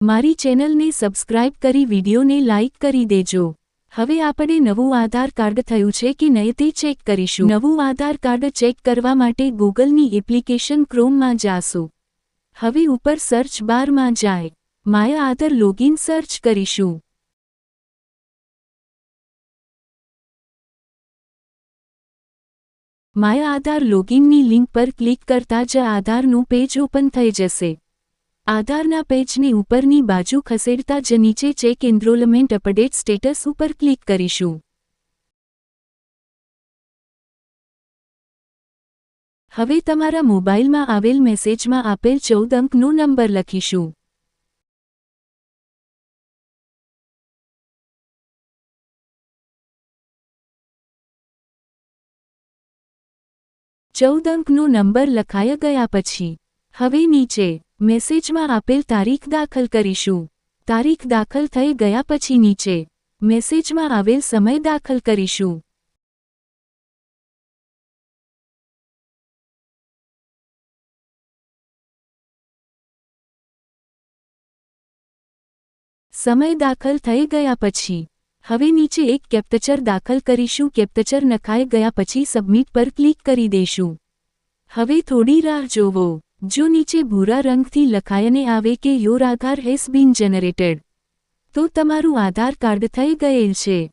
મારી ચેનલને સબસ્ક્રાઇબ કરી વિડીયોને લાઇક કરી દેજો. હવે આપણે નવું આધાર કાર્ડ થયું છે કે નહીં તે ચેક કરીશું. નવું આધાર કાર્ડ ચેક કરવા માટે ગૂગલની એપ્લિકેશન ક્રોમમાં જાશું. હવે ઉપર સર્ચ બારમાં જાય. માયા આધાર લોગિન સર્ચ કરીશું. માયા આધાર લોગિનની લિંક પર ક્લિક કરતા જ આધારનું પેજ ઓપન થઈ જશે. આધારના પેજની ઉપરની બાજુ ખસેડતા જ નીચે ચેક એનરોલમેન્ટ અપડેટ સ્ટેટસ ઉપર ક્લિક કરીશું. હવે તમારા મોબાઈલમાં આવેલ મેસેજમાં આપેલ ચૌદ અંકનો નંબર લખીશું. ચૌદ અંકનો નંબર લખાયા ગયા પછી, હવે નીચે મેસેજમાં આપેલ તારીખ દાખલ કરીશું. તારીખ દાખલ થઈ ગયા પછી નીચે મેસેજમાં આવેલ સમય દાખલ કરીશું. સમય દાખલ થઈ ગયા પછી હવે નીચે એક કેપ્ટચર દાખલ કરીશું. કેપ્ટચર નખાઈ ગયા પછી સબમિટ પર ક્લિક કરી દેશું. હવે થોડી રાહ જોવો. જો નીચે ભૂરા રંગથી લખાયને આવે કે your Aadhaar has been generated, તો તમારું આધાર કાર્ડ થઈ ગયેલ છે.